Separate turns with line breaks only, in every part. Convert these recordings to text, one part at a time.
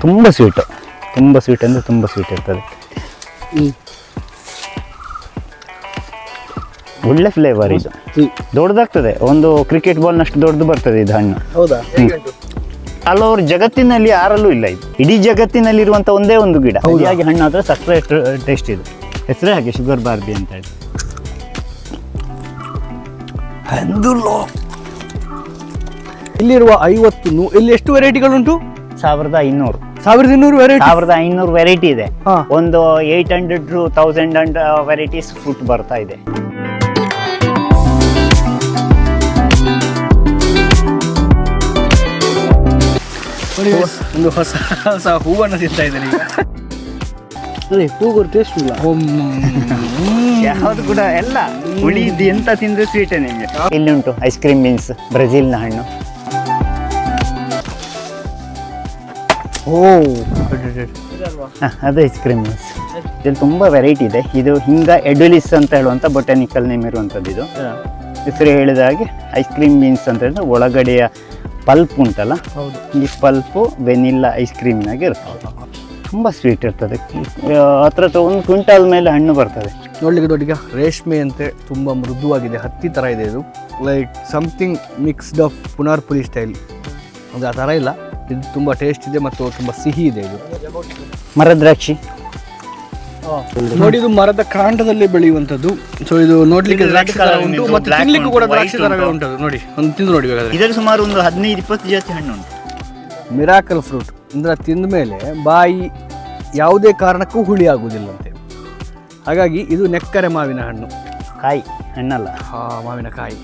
ತುಂಬ ಸ್ವೀಟು ತುಂಬ ಸ್ವೀಟ್ ಅಂದರೆ ತುಂಬ ಸ್ವೀಟ್ ಇರ್ತದೆ. ಒಳ್ಳೆ ಫ್ಲೇವರ್ ಇದು. ದೊಡ್ಡದಾಗ್ತದೆ. ಒಂದು ಕ್ರಿಕೆಟ್ ಬಾಲ್ನಷ್ಟು ದೊಡ್ಡದು ಬರ್ತದೆ ಇದು ಹಣ್ಣು.
ಹೌದಾ?
ಹಲವರು ಜಗತ್ತಿನಲ್ಲಿ ಯಾರಲ್ಲೂ ಇಲ್ಲ ಇದು. ಇಡೀ ಜಗತ್ತಿನಲ್ಲಿ ಇರುವಂತ ಒಂದೇ ಒಂದು ಗಿಡ. ಹಾಗೆ ಹಣ್ಣು ಆದರೆ ಸಕ್ಕರೆ ಟೇಸ್ಟ್ ಇದು. ಹೆಸರೇ ಹಾಗೆ ಶುಗರ್ ಬಾರ್ಬಿ ಅಂತ ಹೇಳಿ.
ಇಲ್ಲಿರುವ ಐವತ್ತು ಇಲ್ಲಿ ಎಷ್ಟು ವೆರೈಟಿಗಳುಂಟು
ಸಾವಿರದ ಐನೂರು.
ಸಾವಿರದ ಇನ್ನೂರು ವೆರೈಟಿ
ಸಾವಿರದ ಐನೂರು ವೆರೈಟಿ ಇದೆ.
ಹಾ.
ಒಂದು eight hundred two thousand and varieties fruit ಬರ್ತಾ ಇದೆ.
ಒಂದು ಹೊಸ ಹೊಸ ಹೂವನ್ನು ತಿಂತಾ ಇದ್ದಾರೆ ಈಗ. ಹೂಗುರು ಟೇಸ್ಟ್ ಇಲ್ಲ.
ಯಾವ್ದು ಕೂಡ ಎಲ್ಲ ಹುಳಿ ಎಂತ ತಿಂದ್ರೆ ಸ್ವೀಟ್ ನಿಮಗೆ. ಇಲ್ಲಿ ಉಂಟು ಐಸ್ ಕ್ರೀಮ್ ಬೀನ್ಸ್ನ ಹಣ್ಣು.
ಓ
ಹ, ಅದು ಐಸ್ ಕ್ರೀಮ್ ಇದ್ರಲ್ಲಿ ತುಂಬ ವೆರೈಟಿ ಇದೆ. ಇದು ಹಿಂಗ ಎಡುಲಿಸ್ ಅಂತ ಹೇಳುವಂಥ ಬೊಟಾನಿಕಲ್ ನೇಮ್ ಇರುವಂಥದ್ದು ಇದು. ಹೆಸರು ಹೇಳಿದ ಹಾಗೆ ಐಸ್ ಕ್ರೀಮ್ ಮೀನ್ಸ್ ಅಂತ ಹೇಳಿದ್ರೆ ಒಳಗಡೆಯ ಪಲ್ಪ್ ಉಂಟಲ್ಲ?
ಹೌದು.
ಈ ಪಲ್ಪು ವೆನಿಲ್ಲಾ ಐಸ್ ಕ್ರೀಮ್ನಾಗೆ ಇರ್ತದೆ. ತುಂಬ ಸ್ವೀಟ್ ಇರ್ತದೆ. ಹತ್ರ ಒಂದು ಕ್ವಿಂಟಾಲ್ ಮೇಲೆ ಹಣ್ಣು ಬರ್ತದೆ.
ನೋಡ್ಲಿಕ್ಕೆ ದೊಡ್ಡ ರೇಷ್ಮೆ ಅಂತೆ ತುಂಬ ಮೃದುವಾಗಿದೆ. ಹತ್ತಿ ಥರ ಇದೆ ಇದು. ಲೈಕ್ ಸಮಥಿಂಗ್ ಮಿಕ್ಸ್ಡ್ ಆಫ್ ಪುನಾರ್ಪುರಿ ಸ್ಟೈಲ್ ಅದು ಆ ಥರ ಇಲ್ಲ. ಇದು ತುಂಬ ಟೇಸ್ಟ್ ಇದೆ ಮತ್ತು ತುಂಬ ಸಿಹಿ ಇದೆ ಇದು.
ಮರದ್ರಾಕ್ಷಿ
ನೋಡಿ ಇದು ಮರದ ಕಾಂಡದಲ್ಲಿ ಬೆಳೆಯುವಂತದ್ದು ಸೊ ಇದು ನೋಡ್ಲಿಕ್ಕೆ ದ್ರಾಕ್ಷಿ
ತರ
ಉಂಟು ಮತ್ತು ತಿನ್ಲಿಕ್ಕೂ ಕೂಡ ದ್ರಾಕ್ಷಿ
ಉಂಟು.
ಅದು ನೋಡಿ ಒಂದು ತಿಂದು ನೋಡಿ ಬೇಕಾದ್ರೆ
ಇದರಲ್ಲಿ ಸುಮಾರು ಒಂದು ಹದಿನೈದು ಇಪ್ಪತ್ತು ಜಾತಿ ಹಣ್ಣು ಉಂಟು.
ಮಿರಾಕಲ್ ಫ್ರೂಟ್ ಅಂದ್ರೆ ತಿಂದ ಮೇಲೆ ಬಾಯಿ ಯಾವುದೇ ಕಾರಣಕ್ಕೂ ಹುಳಿ ಆಗುವುದಿಲ್ಲಂತೆ. ಹಾಗಾಗಿ ಇದು ನೆಕ್ಕರೆ ಮಾವಿನ ಹಣ್ಣು.
ಕಾಯಿ ಹಣ್ಣಲ್ಲ.
ಆ ಮಾವಿನಕಾಯಿ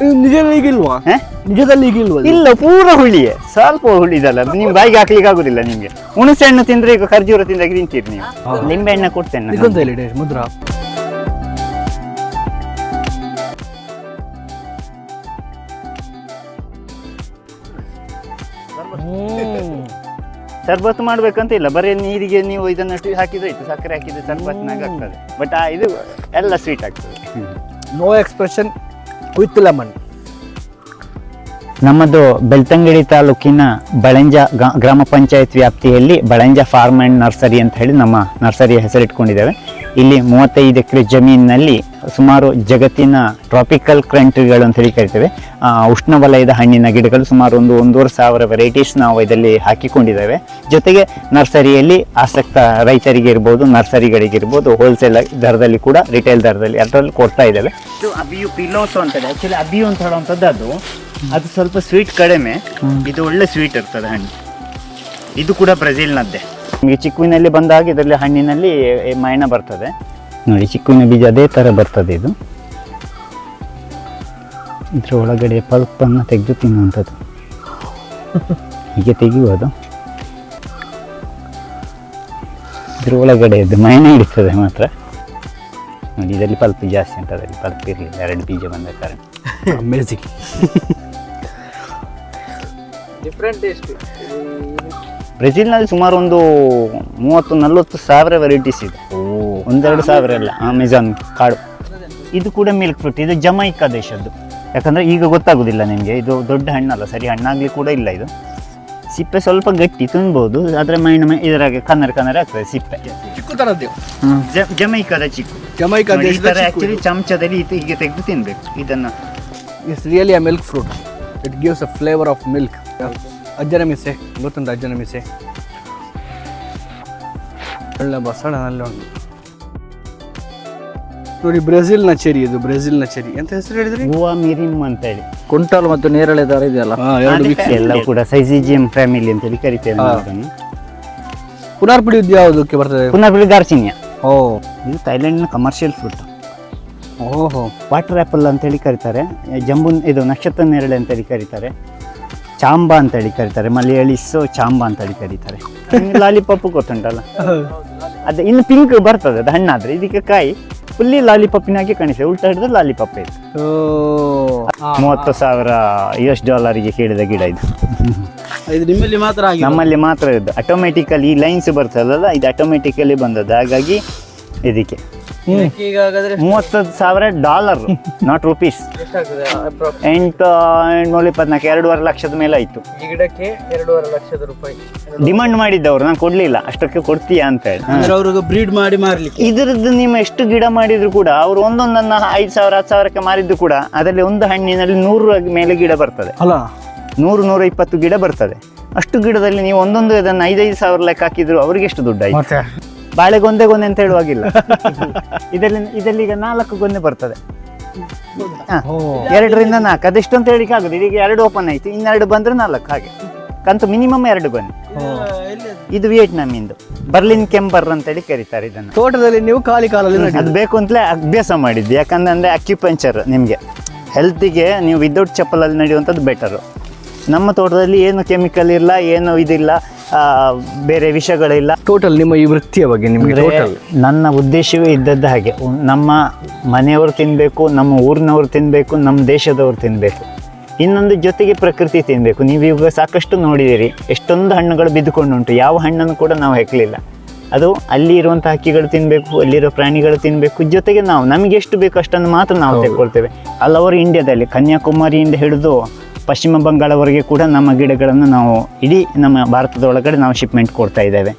ನಿಜದಲ್ಲಿ ಈಗಿಲ್ವಾ?
ಹ?
ನಿಜದಲ್ಲಿ ಈಗಿಲ್ವಾ?
ಇಲ್ಲ ಪೂರ ಹುಳಿಯೇ. ಸ್ವಲ್ಪ ಹುಳಿ ಇದಲ್ಲ ನಿಮ್ಗೆ ಬಾಯಿಗೆ ಹಾಕ್ಲಿಕ್ಕೆ ಆಗುದಿಲ್ಲ ನಿಮ್ಗೆ. ಹುಣಸೆ ಹಣ್ಣು ತಿಂದ್ರೆ ಈಗ ಖರ್ಜೂರ ತಿಂದಾಗ ತಿಂತೀರಿ ನೀವು. ನಿಂಬೆ ಹಣ್ಣು ಕೊಡ್ತೇನೆ
ಮುದ್ರಾ.
ಸರ್ಬತ್ತು ಮಾಡ್ಬೇಕಂತ ಇಲ್ಲ ಬರೀ ನೀರಿಗೆ ನೀವು ಇದನ್ನ ಹಾಕಿದ್ರೆ ಆಯ್ತು ಸಕ್ಕರೆ ಹಾಕಿದ್ರೆ ಸರ್ಬತ್ನಾಗ ಆಗ್ತದೆ. ಬಟ್ ಆ ಇದು ಎಲ್ಲ ಸ್ವೀಟ್ ಆಗ್ತದೆ.
No expression with lemon.
ನಮ್ಮದು ಬೆಳ್ತಂಗಡಿ ತಾಲೂಕಿನ ಬಳಂಜ ಗ್ರಾಮ ಪಂಚಾಯತ್ ವ್ಯಾಪ್ತಿಯಲ್ಲಿ ಬಳಂಜ ಫಾರ್ಮ್ ಆ್ಯಂಡ್ ನರ್ಸರಿ ಅಂತ ಹೇಳಿ ನಮ್ಮ ನರ್ಸರಿಯ ಹೆಸರಿಟ್ಕೊಂಡಿದ್ದೇವೆ. ಇಲ್ಲಿ ಮೂವತ್ತೈದು ಎಕರೆ ಜಮೀನಿನಲ್ಲಿ ಸುಮಾರು ಜಗತ್ತಿನ ಟ್ರಾಪಿಕಲ್ ಕ್ರಂಟ್ರಿಗಳು ಅಂತ ಹೇಳಿ ಕರಿತೇವೆ ಉಷ್ಣವಲಯದ ಹಣ್ಣಿನ ಗಿಡಗಳು ಸುಮಾರು ಒಂದು ಒಂದೂವರೆ ಸಾವಿರ ವೆರೈಟೀಸ್ ನಾವು ಇದರಲ್ಲಿ ಹಾಕಿಕೊಂಡಿದ್ದೇವೆ. ಜೊತೆಗೆ ನರ್ಸರಿಯಲ್ಲಿ ಆಸಕ್ತ ರೈತರಿಗೆ ಇರ್ಬೋದು ನರ್ಸರಿಗಳಿಗಿರ್ಬೋದು ಹೋಲ್ಸೇಲ್ ದರದಲ್ಲಿ ಕೂಡ ರಿಟೇಲ್ ದರದಲ್ಲಿ, ಅದರಲ್ಲಿ ಕೊಡ್ತಾ ಇದ್ದೇವೆ. ಇದು ಅಬಿಯು ಪಿಲೋಸು ಅಂತ ಇದೆ. ಆ್ಯಕ್ಚುಲಿ ಅಬಿಯು ಅಂತ ಹೇಳುವಂಥದ್ದು ಅದು. ಅದು ಸ್ವಲ್ಪ ಸ್ವೀಟ್ ಕಡಿಮೆ. ಇದು ಒಳ್ಳೆ ಸ್ವೀಟ್ ಇರ್ತದೆ ಹಣ್ಣು. ಇದು ಕೂಡ ಬ್ರೆಜಿಲ್ನದ್ದೇ. ನಿಮಗೆ ಚಿಕ್ಕುವಿನಲ್ಲಿ ಬಂದಾಗ ಇದರಲ್ಲಿ ಹಣ್ಣಿನಲ್ಲಿ ಎ- ಮೈಣ ಬರ್ತದೆ. ನೋಡಿ ಚಿಕ್ಕುವಿನ ಬೀಜ ಅದೇ ಥರ ಬರ್ತದೆ ಇದು. ಇದರ ಒಳಗಡೆ ಪಲ್ಪನ್ನು ತೆಗೆದು ತಿನ್ನುವಂಥದ್ದು. ಹೀಗೆ ತೆಗೆಯುವುದು. ಇದ್ರ ಒಳಗಡೆ ಇದು ಮೈಣ ಹಿಡಿತದೆ ಮಾತ್ರ. ನೋಡಿ ಇದರಲ್ಲಿ ಪಲ್ಪ್ ಜಾಸ್ತಿ ಅದರಲ್ಲಿ ಪಲ್ಪ್ ಇರಲಿಲ್ಲ. ಎರಡು ಬೀಜ ಬಂದ ಕಾರಣ.
ಅಮೇಝಿಂಗ್
ಬ್ರೆಜಿಲ್ನಲ್ಲಿ ಸುಮಾರು ಒಂದು ಮೂವತ್ತು ನಲ್ವತ್ತು ಸಾವಿರ ವೆರೈಟೀಸ್ ಇದೆ. ಒಂದೆರಡು ಸಾವಿರ ಅಲ್ಲ ಅಮೆಜಾನ್ ಕಾಡು. ಇದು ಕೂಡ ಮಿಲ್ಕ್ ಫ್ರೂಟ್ ಇದು ಜಮೈಕಾ ದೇಶದ್ದು. ಯಾಕಂದರೆ ಈಗ ಗೊತ್ತಾಗೋದಿಲ್ಲ ನಿಮಗೆ ಇದು ದೊಡ್ಡ ಹಣ್ಣಲ್ಲ ಸರಿ ಹಣ್ಣಾಗಲಿ ಕೂಡ ಇಲ್ಲ ಇದು. ಸಿಪ್ಪೆ ಸ್ವಲ್ಪ ಗಟ್ಟಿ ತಿನ್ಬೋದು ಆದರೆ ಮೈಂಡ್ ಇದರಾಗೆ ಕನ್ನರ ಕನ್ನರ ಆಗ್ತದೆ ಸಿಪ್ಪೆ.
ಚಿಕ್ಕು ಥರದ್ದು
ಜ- ಜಮೈಕಾದ ಚಿಕ್ಕು.
ಜಮೈಕಾ
ಈ ಥರ ಆಕ್ಚುಲಿ ಚಮಚದಲ್ಲಿ ಇದು ಹೀಗೆ ತೆಗೆದು ತಿನ್ನಬೇಕು ಇದನ್ನು
it's really a milk fruit it gives a flavour of milk ಅಜ್ಜನ ಮೀಸೆ ಗೊತ್ತುಂಟು ಅಜ್ಜನ ಮೀಸೆ ಒಳ್ಳೆ ಬಸಳ ನಲ್ಲಿ ಉಂಟು ನೋಡಿ ಬ್ರೆಜಿಲ್ನ ಚೆರಿ ಇದು ಬ್ರೆಜಿಲ್ನ ಚೆರಿ ಎಂತ ಹೆಸರು ಹೇಳಿದ್ರಿ
ಹೂವಾ ಮಿರಿಮ್ ಅಂತ ಹೇಳಿ
ಕುಂಟಾಲ್ ಮತ್ತು ನೇರಳೆ ದಾರ ಇದೆಯಲ್ಲ
ಎಲ್ಲ ಕೂಡ ಸೈಸಿಜಿಎಂ ಫ್ಯಾಮಿಲಿ ಅಂತ ಹೇಳಿ ಕರಿತೇವೆ ಪುನರ್ಪುಡಿ ಅದನ್ನು
ಪುಡಿಯುದು ಯಾವುದಕ್ಕೆ ಬರ್ತದೆ
ಪುನರ್ಪುಡಿ ದಾರ್ಚಿನ್ಯ
ಓ
ಇದು ಥೈಲ್ಯಾಂಡ್ನ ಕಮರ್ಷಿಯಲ್ ಫ್ರೂಟ್
ಓಹೋ
ವಾಟರ್ ಆ್ಯಪಲ್ ಅಂತೇಳಿ ಕರೀತಾರೆ ಜಂಬು ಇದು ನಕ್ಷತ್ರ ನೇರಳೆ ಅಂತೇಳಿ ಕರೀತಾರೆ ಚಾಂಬ ಅಂತೇಳಿ ಕರೀತಾರೆ ಮಲಯಾಳಿಸು ಚಾಂಬ ಅಂತೇಳಿ ಕರೀತಾರೆ. ಲಾಲಿಪಾಪ್ ಗೊತ್ತುಂಟಲ್ಲ? ಅದು ಇನ್ನು ಪಿಂಕ್ ಬರ್ತದೆ ಅದು ಹಣ್ಣಾದ್ರೆ. ಇದಕ್ಕೆ ಕಾಯಿ ಫುಲ್ಲಿ ಲಾಲಿಪಾಪಿನಾಗೆ ಕಾಣಿಸ್ತದೆ ಉಲ್ಟಾ ಹಿಡಿದ್ರೆ ಲಾಲಿಪಾಪ್ ಇದು. ಮೂವತ್ತು ಸಾವಿರ ಯು ಎಸ್ ಡಾಲರ್ಗೆ ಕೇಳಿದ ಗಿಡ ಇದು.
ಇದು ನಿಮ್ಮಲ್ಲಿ ಮಾತ್ರ
ನಮ್ಮಲ್ಲಿ ಮಾತ್ರ ಇದು ಆಟೋಮೆಟಿಕಲಿ ಈ ಲೈನ್ಸ್ ಬರ್ತದಲ್ಲ ಇದು ಆಟೋಮೆಟಿಕಲಿ ಬಂದದ್ದು. ಹಾಗಾಗಿ ಇದಕ್ಕೆ.
ಈಗ ಹಾಗಾದ್ರೆ
ಮೂವತ್ತು ಸಾವಿರ ಡಾಲರ್ ನಾಟ್ ರುಪೀಸ್.
ಎಷ್ಟಾಗ್ತದೆ approx?
ಎಂಟು ಎಂಟ್ನೂರ ಇಪ್ಪತ್ನಾಲ್ಕು ಎರಡೂವರೆ ಲಕ್ಷದ ಮೇಲೆ ಆಯ್ತು.
ಈ ಗಿಡಕ್ಕೆ ಎರಡೂವರೆ ಲಕ್ಷದ ರೂಪಾಯಿ.
ಡಿಮಾಂಡ್ ಮಾಡಿದ್ದವ್ರು ನಾನು ಕೊಡ್ಲಿಲ್ಲ ಅಷ್ಟಕ್ಕೆ ಕೊಡ್ತೀಯ ಅಂತ ಹೇಳಿ.
ಅಂದ್ರೆ ಅವ್ರಿಗೆ ಬ್ರೀಡ್ ಮಾಡಿ ಮಾರ್ಲಿಕ್ಕೆ.
ಇದ್ರದ್ದು ನೀವು ಎಷ್ಟು ಗಿಡ ಮಾಡಿದ್ರು ಕೂಡ ಅವರು ಒಂದೊಂದನ್ನ ಐದು ಸಾವಿರ ಹತ್ತು ಸಾವಿರಕ್ಕೆ ಮಾರಿದ್ದು ಕೂಡ ಅದರಲ್ಲಿ ಒಂದು ಹಣ್ಣಿನಲ್ಲಿ ನೂರು ಮೇಲೆ ಗಿಡ ಬರ್ತದೆ.
ಅಲ್ಲ?
ನೂರು ನೂರ ಇಪ್ಪತ್ತು ಗಿಡ ಬರ್ತದೆ. ಅಷ್ಟು ಗಿಡದಲ್ಲಿ ನೀವು ಒಂದೊಂದು ಇದನ್ನು ಐದೈದು ಸಾವಿರ ಲೆಕ್ಕ ಹಾಕಿದ್ರು ಅವ್ರಿಗೆ ಎಷ್ಟು ದುಡ್ಡು ಆಯ್ತು?
ಮತ್ತೆ?
ಬಾಳೆ ಗೊಂದೆ ಗೊಂದೆ ಅಂತ ಹೇಳುವಾಗಿಲ್ಲ ಇದರಲ್ಲಿ ಇದರಲ್ಲಿ ಈಗ ನಾಲ್ಕು ಗೊಂದೆ ಬರ್ತದೆ. ಹ. ಎರಡರಿಂದ ನಾಲ್ಕು. ಅದೆಷ್ಟು ಅಂತ ಹೇಳಿಕ್ಕೆ ಆಗುದು ಇದೀಗ ಎರಡು ಓಪನ್ ಆಯ್ತು. ಇನ್ನೆರಡು ಬಂದ್ರೆ ನಾಲ್ಕು ಹಾಗೆ. ಕಂತು ಮಿನಿಮಮ್ ಎರಡು ಗೊನೆ ಇದು ವಿಯೆಟ್ನಾಮಿಂದು. ಬರ್ಲಿನ್ ಕೆಂಬರ್ ಅಂತೇಳಿ ಕರೀತಾರೆ ಇದನ್ನು.
ತೋಟದಲ್ಲಿ ನೀವು ಖಾಲಿ ಕಾಲಲ್ಲಿ ನಡಿ
ಅದು ಬೇಕು ಅಂತಲೇ ಅಭ್ಯಾಸ ಮಾಡಿದ್ದು. ಯಾಕಂದ್ರೆ ಅಕ್ಯುಪಂಚರ್ ನಿಮಗೆ. ಹೆಲ್ತಿಗೆ ನೀವು ವಿದೌಟ್ ಚಪ್ಪಲಲ್ಲಿ ನಡೆಯುವಂಥದ್ದು ಬೆಟರು ನಮ್ಮ ತೋಟದಲ್ಲಿ ಏನು ಕೆಮಿಕಲ್ ಇಲ್ಲ ಏನು ಇದಿಲ್ಲ. ಬೇರೆ ವಿಷಯಗಳಿಲ್ಲ.
ಟೋಟಲ್ ನಿಮ್ಮ ಈ ವೃತ್ತಿಯ ಬಗ್ಗೆ ನಿಮಗೆ ಟೋಟಲ್
ನನ್ನ ಉದ್ದೇಶವೇ ಇದ್ದದ್ದು ಹಾಗೆ. ನಮ್ಮ ಮನೆಯವರು ತಿನ್ನಬೇಕು ನಮ್ಮ ಊರಿನವ್ರು ತಿನ್ನಬೇಕು ನಮ್ಮ ದೇಶದವ್ರು ತಿನ್ನಬೇಕು ಇನ್ನೊಂದು ಜೊತೆಗೆ ಪ್ರಕೃತಿ ತಿನ್ನಬೇಕು ನೀವು ಇವಾಗ ಸಾಕಷ್ಟು ನೋಡಿದಿರಿ ಎಷ್ಟೊಂದು ಹಣ್ಣುಗಳು ಬಿದ್ದುಕೊಂಡುಂಟು ಯಾವ ಹಣ್ಣನ್ನು ಕೂಡ ನಾವು ಹೆಕ್ಕಲಿಲ್ಲ ಅದು ಅಲ್ಲಿ ಇರುವಂಥ ಹಕ್ಕಿಗಳು ತಿನ್ನಬೇಕು ಅಲ್ಲಿರೋ ಪ್ರಾಣಿಗಳು ತಿನ್ನಬೇಕು ಜೊತೆಗೆ ನಾವು ನಮಗೆ ಎಷ್ಟು ಬೇಕು ಅಷ್ಟನ್ನು ಮಾತ್ರ ನಾವು ತೆಗೊಳ್ತೇವೆ ಹಲವಾರು ಇಂಡಿಯಾದಲ್ಲಿ ಕನ್ಯಾಕುಮಾರಿಯಿಂದ ಹಿಡಿದು ಪಶ್ಚಿಮ ಬಂಗಾಳವರೆಗೆ ಕೂಡ ನಮ್ಮ ಗಿಡಗಳನ್ನು ನಾವು ಇಡೀ ನಮ್ಮ ಭಾರತದ ಒಳಗಡೆ ನಾವು ಶಿಪ್ಮೆಂಟ್ ಕೊಡ್ತಾ ಇದ್ದೇವೆ.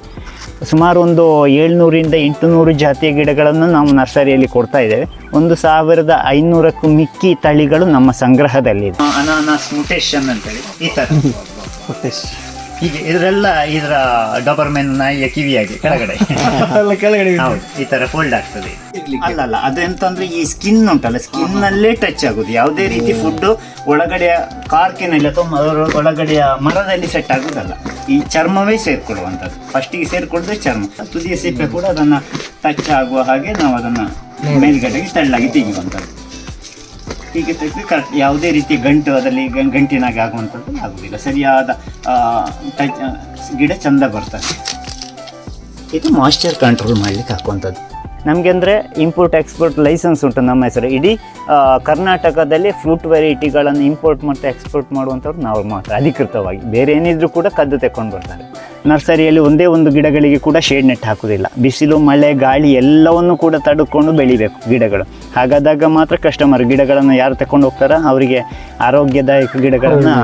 ಸುಮಾರು ಒಂದು ಏಳ್ನೂರಿಂದ ಎಂಟುನೂರು ಜಾತಿಯ ಗಿಡಗಳನ್ನು ನಾವು ನರ್ಸರಿಯಲ್ಲಿ ಕೊಡ್ತಾ ಇದ್ದೇವೆ. ಒಂದು ಸಾವಿರದ ಐನೂರಕ್ಕೂ ಮಿಕ್ಕಿ ತಳಿಗಳು ನಮ್ಮ ಸಂಗ್ರಹದಲ್ಲಿದೆ. ಅನಾನಸ್ ಮುಟೇಶನ್ ಅಂತೇಳಿ ಈ ಥರ ಹೀಗೆ ಇದರೆಲ್ಲ ಇದರ ಡಾಬರ್ಮೆನ್ ನಾಯಿಯ ಕಿವಿಯಾಗಿ ಕೆಳಗಡೆ.
ಕೆಳಗಡೆ
ಹೌದು ಈ ತರ ಫೋಲ್ಡ್ ಆಗ್ತದೆ. ಅಲ್ಲ ಅಲ್ಲ ಅದೆಂತಂದ್ರೆ ಈ ಸ್ಕಿನ್ ಉಂಟಲ್ಲ ಸ್ಕಿನ್ ನಲ್ಲೇ ಟಚ್ ಆಗುದು. ಯಾವುದೇ ರೀತಿ ಫುಡ್ ಒಳಗಡೆಯ ಕಾರ್ಕಿನಲ್ಲಿ ಅಥವಾ ಒಳಗಡೆಯ ಮರದಲ್ಲಿ ಸೆಟ್ ಆಗುದಲ್ಲ. ಈ ಚರ್ಮವೇ ಸೇರ್ಕೊಳ್ಳುವಂಥದ್ದು. ಫಸ್ಟಿಗೆ ಸೇರ್ಕೊಳ್ಳೋದು ಚರ್ಮ. ತುದಿಯ ಸಿಪ್ಪೆ ಕೂಡ ಅದನ್ನ ಟಚ್ ಆಗುವ ಹಾಗೆ ನಾವು ಅದನ್ನ ಮೇಲ್ಗಡೆಗೆ ತೆಳ್ಳಾಗಿ ತೆಗೆಯುವಂಥದ್ದು. ಹೀಗೆ ಕರೆಕ್ಟ್ ಯಾವುದೇ ರೀತಿ ಗಂಟು ಅದರಲ್ಲಿ ಗಂಟಿನಾಗೆ ಆಗುವಂಥದ್ದು ಆಗುವುದಿಲ್ಲ. ಸರಿಯಾದ ಗಿಡ ಚಂದ ಬರ್ತದೆ. ಇದು ಮಾಯ್ಶ್ಚರ್ ಕಂಟ್ರೋಲ್ ಮಾಡಲಿಕ್ಕೆ ಹಾಕುವಂಥದ್ದು ನಮಗೆ ಅಂದರೆ ಇಂಪೋರ್ಟ್ ಎಕ್ಸ್ಪೋರ್ಟ್ ಲೈಸೆನ್ಸ್ ಉಂಟು ನಮ್ಮ ಹೆಸರು. ಇಡೀ ಕರ್ನಾಟಕದಲ್ಲಿ ಫ್ರೂಟ್ ವೆರೈಟಿಗಳನ್ನು ಇಂಪೋರ್ಟ್ ಮತ್ತು ಎಕ್ಸ್ಪೋರ್ಟ್ ಮಾಡುವಂಥವ್ರು ನಾವು ಮಾತ್ರ ಅಧಿಕೃತವಾಗಿ. ಬೇರೆ ಏನಿದ್ರು ಕೂಡ ಕದ್ದು ತೆಕ್ಕೊಂಡು ಬರ್ತಾರೆ. ನರ್ಸರಿಯಲ್ಲಿ ಒಂದೇ ಒಂದು ಗಿಡಗಳಿಗೆ ಕೂಡ ಶೇಡ್ ನೆಟ್ ಹಾಕೋದಿಲ್ಲ ಬಿಸಿಲು ಮಳೆ ಗಾಳಿ ಎಲ್ಲವನ್ನು ಕೂಡ ತಡ್ಕೊಂಡು ಬೆಳಿಬೇಕು ಗಿಡಗಳು. ಹಾಗಾದಾಗ ಮಾತ್ರ ಕಸ್ಟಮರ್ ಗಿಡಗಳನ್ನು ಯಾರು ತಕೊಂಡು ಹೋಗ್ತಾರ? ಅವರಿಗೆ ಆರೋಗ್ಯದಾಯಕ ಗಿಡಗಳನ್ನು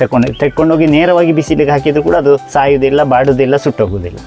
ತಕೊಂಡು ತೆಕ್ಕೊಂಡೋಗಿ ನೇರವಾಗಿ ಬಿಸಿಲಿಗೆ ಹಾಕಿದ್ರು ಕೂಡ ಅದು ಸಾಯುವುದಿಲ್ಲ ಬಾಡುವುದಿಲ್ಲ ಸುಟ್ಟೋಗುವುದಿಲ್ಲ.